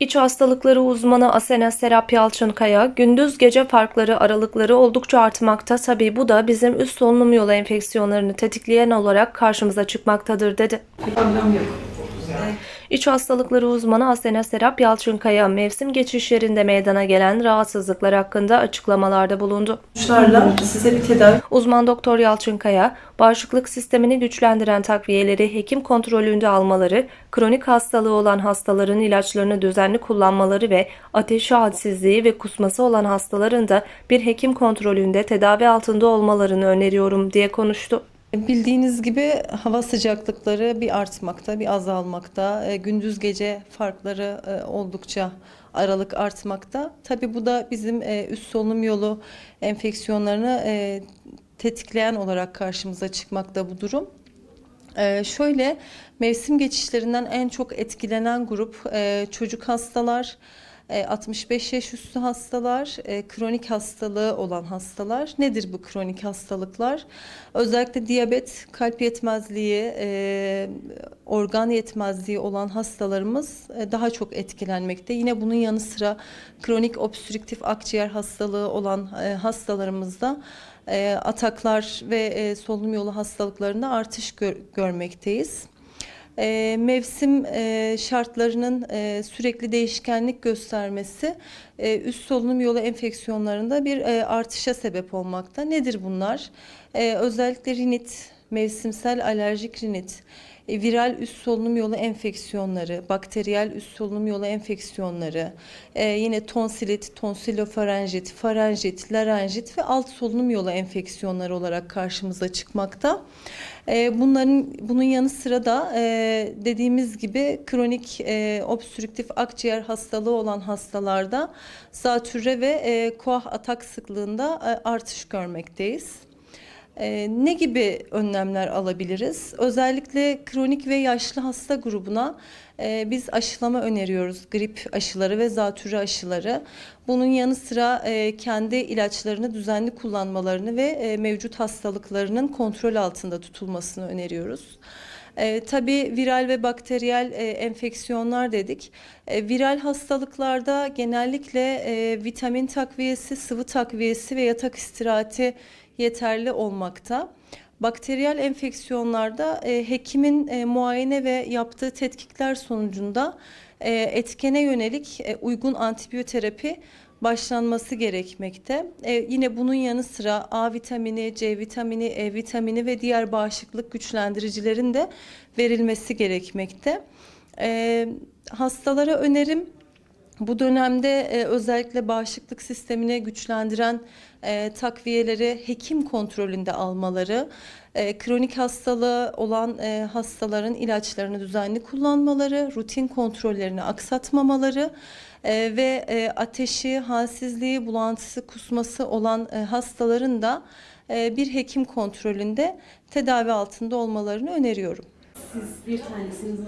İç hastalıkları uzmanı Asena Serap Yalçınkaya, gündüz gece farkları aralıkları oldukça artmakta tabii bu da bizim üst solunum yolu enfeksiyonlarını tetikleyen olarak karşımıza çıkmaktadır dedi. Problem yok. İç hastalıkları uzmanı Asena Serap Yalçınkaya, mevsim geçişlerinde meydana gelen rahatsızlıklar hakkında açıklamalarda bulundu. Sonuçlarla size bir tedavi Uzman Doktor Yalçınkaya, bağışıklık sistemini güçlendiren takviyeleri hekim kontrolünde almaları, kronik hastalığı olan hastaların ilaçlarını düzenli kullanmaları ve ateşi hadsizliği ve kusması olan hastaların da bir hekim kontrolünde tedavi altında olmalarını öneriyorum diye konuştu. Bildiğiniz gibi hava sıcaklıkları bir artmakta, bir azalmakta. E, Gündüz gece farkları e, oldukça aralık artmakta. Tabii bu da bizim e, üst solunum yolu enfeksiyonlarını tetikleyen olarak karşımıza çıkmakta bu durum. Ee, şöyle mevsim geçişlerinden en çok etkilenen grup e, çocuk hastalar, 65 yaş üstü hastalar, e, kronik hastalığı olan hastalar. Nedir bu kronik hastalıklar? Özellikle diyabet, kalp yetmezliği, e, organ yetmezliği olan hastalarımız e, daha çok etkilenmekte. Yine bunun yanı sıra kronik obstrüktif akciğer hastalığı olan e, hastalarımızda e, ataklar ve e, solunum yolu hastalıklarında artış gör- görmekteyiz. E, mevsim e, şartlarının e, sürekli değişkenlik göstermesi e, üst solunum yolu enfeksiyonlarında bir e, artışa sebep olmakta. Nedir bunlar? E, özellikle rinit, mevsimsel alerjik rinit, viral üst solunum yolu enfeksiyonları, bakteriyel üst solunum yolu enfeksiyonları, e, yine tonsilit, tonsilofarenjit, farenjit, larenjit ve alt solunum yolu enfeksiyonları olarak karşımıza çıkmakta. E, bunların bunun yanı sıra da e, dediğimiz gibi kronik e, obstrüktif akciğer hastalığı olan hastalarda zatürre ve e, koah atak sıklığında e, artış görmekteyiz. Ee, ne gibi önlemler alabiliriz? Özellikle kronik ve yaşlı hasta grubuna e, biz aşılama öneriyoruz. Grip aşıları ve zatürre aşıları. Bunun yanı sıra e, kendi ilaçlarını düzenli kullanmalarını ve e, mevcut hastalıklarının kontrol altında tutulmasını öneriyoruz. E, tabii viral ve bakteriyel e, enfeksiyonlar dedik. E, viral hastalıklarda genellikle e, vitamin takviyesi, sıvı takviyesi ve yatak istirahati yeterli olmakta. Bakteriyel enfeksiyonlarda e, hekimin e, muayene ve yaptığı tetkikler sonucunda e, etkene yönelik e, uygun antibiyoterapi başlanması gerekmekte. E, yine bunun yanı sıra A vitamini, C vitamini, E vitamini ve diğer bağışıklık güçlendiricilerin de verilmesi gerekmekte. E, hastalara önerim bu dönemde e, özellikle bağışıklık sistemini güçlendiren e, takviyeleri hekim kontrolünde almaları, e, kronik hastalığı olan e, hastaların ilaçlarını düzenli kullanmaları, rutin kontrollerini aksatmamaları e, ve e, ateşi, halsizliği, bulantısı, kusması olan e, hastaların da e, bir hekim kontrolünde tedavi altında olmalarını öneriyorum. siz bir tanesiniz.